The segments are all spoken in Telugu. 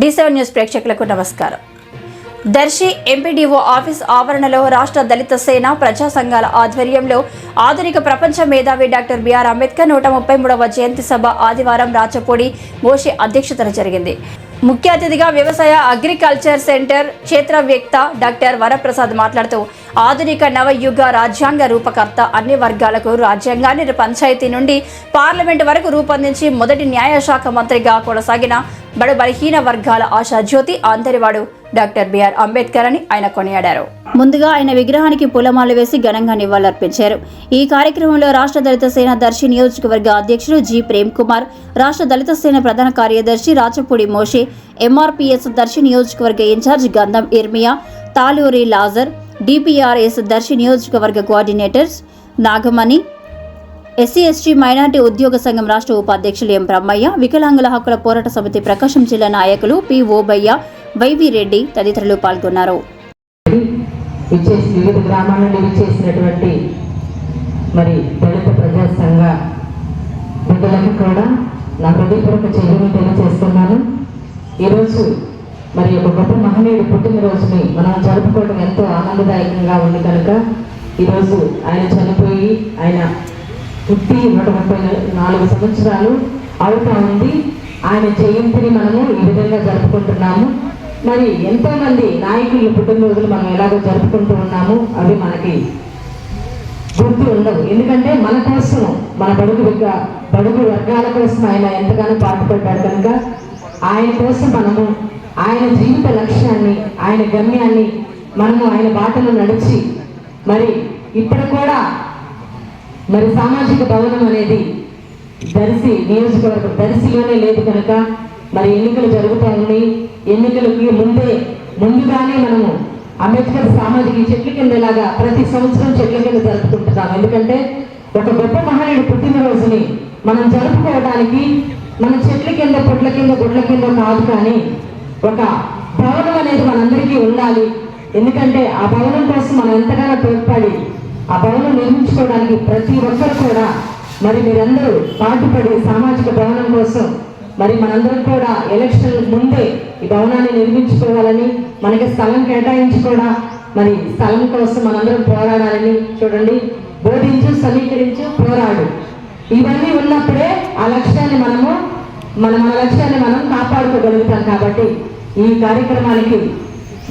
డి సెవెన్ న్యూస్ ప్రేక్షకులకు నమస్కారం. దర్శి ఎంపీడీఓ ఆఫీస్ ఆవరణలో రాష్ట్ర దళిత సేన ప్రజా సంఘాల ఆధ్వర్యంలో ఆధునిక ప్రపంచ మేధావి డాక్టర్ బిఆర్ అంబేద్కర్ నూట ముప్పై మూడవ జయంతి సభ ఆదివారం రాచపూడి మోషి అధ్యక్షతన జరిగింది. ముఖ్య అతిథిగా వ్యవసాయ అగ్రికల్చర్ సెంటర్ క్షేత్రవేత్త డాక్టర్ వరప్రసాద్ మాట్లాడుతూ ఆధునిక నవయుగ రాజ్యాంగ రూపకర్త అన్ని వర్గాలకు రాజ్యాంగాన్ని పంచాయతీ నుండి పార్లమెంటు వరకు రూపొందించి మొదటి న్యాయశాఖ మంత్రిగా కొనసాగిన బడు బలహీన వర్గాల ఆశాజ్యోతి అందరివాడు డాక్టర్ బిఆర్ అంబేద్కర్ అని ఆయన కొనియాడారు. ముందుగా ఆయన విగ్రహానికి పూలమాల వేసి ఘనంగా నివాళులర్పించారు. ఈ కార్యక్రమంలో రాష్ట్ర దళిత సేన దర్శి నియోజకవర్గ అధ్యక్షుడు జి. ప్రేమ్ కుమార్ రాష్ట్ర దళిత సేన ప్రధాన కార్యదర్శి రాచపూడి మోషే ఎంఆర్పిఎస్ దర్శి నియోజకవర్గ ఇన్ఛార్జ్ గంధం ఇర్మియా తాలూరి లాజర్ డిపిఆర్ఎస్ దర్శి నియోజకవర్గ coordinators Nagamani SC ST minority ఉద్యోగ సంఘం రాష్ట్ర ఉపాధ్యక్షులు ఎం. బ్రహ్మయ్య వికలాంగుల హక్కుల పోరాట సమితి ప్రకాశం జిల్లా నాయకులు పి. ఓబయ్య వైవి రెడ్డి తదితరులు పాల్గొన్నారు. వివిధ గ్రామాల నుండి విచ్చేసినటువంటి మరి దళిత ప్రజా సంఘ బిడ్డలకు కూడా నా హృదయపూర్వక చెల్లిని తెలియజేస్తున్నాను. ఈరోజు మరి ఒక గొప్ప మహనీయుడు పుట్టినరోజుని మనం జరుపుకోవడం ఎంతో ఆనందదాయకంగా ఉంది కనుక ఈరోజు ఆయన చనిపోయి ఆయన పుట్టి నూట ముప్పై నాలుగు సంవత్సరాలు అవుతా ఉంది. ఆయన జయంతిని మనము ఈ విధంగా జరుపుకుంటున్నాము. మరి ఎంతోమంది నాయకులు పుట్టినరోజులు మనం ఎలాగో జరుపుకుంటూ ఉన్నాము అవి మనకి గుర్తు ఉండవు. ఎందుకంటే మన కోసం మన బడుగు వర్గ బడుగు వర్గాల కోసం ఆయన ఎంతగానో పాటుపడ్డాడు కనుక ఆయన కోసం మనము ఆయన జీవిత లక్ష్యాన్ని ఆయన గమ్యాన్ని మనము ఆయన బాటలో నడిచి మరి ఇప్పుడు కూడా మరి సామాజిక భవనం అనేది దర్శి నియోజకవర్గం దర్శిలోనే లేదు కనుక మరి ఎన్నికలు జరుగుతూ ఉన్నాయి. ఎన్నికలకి ముందే ముందుగానే మనము అంబేద్కర్ సామాజిక ఈ చెట్ల కిందలాగా ప్రతి సంవత్సరం చెట్ల కింద జరుపుకుంటున్నాం. ఎందుకంటే ఒక గొప్ప మహనీయుడు పుట్టినరోజుని మనం జరుపుకోవడానికి మన చెట్ల కింద పొట్ల కింద గుడ్ల కింద కాదు కానీ ఒక భవనం అనేది మనందరికీ ఉండాలి. ఎందుకంటే ఆ భవనం కోసం మనం ఎంతగానో తోడ్పడి ఆ భవనం నిర్మించుకోవడానికి ప్రతి ఒక్కరు కూడా మరి మీరందరూ పాటుపడి సామాజిక భవనం కోసం మరి మనందరం కూడా ఎలక్షన్ ముందే ఈ భవనాన్ని నిర్మించుకోవాలని మనకి స్థలం కేటాయించి కూడా మరి స్థలం కోసం మనందరం పోరాడాలని చూడండి. బోధించు సమీకరించు పోరాడు. ఇవన్నీ ఉన్నప్పుడే ఆ లక్ష్యాన్ని మనము మన మన లక్ష్యాన్ని మనం కాపాడుకోగలుగుతాం కాబట్టి ఈ కార్యక్రమానికి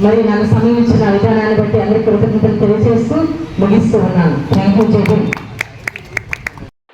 మరి నన్ను సమీపించిన విధానాన్ని బట్టి అందరికీ కృతజ్ఞతలు తెలియజేస్తూ ముగిస్తూ ఉన్నాను. Thank you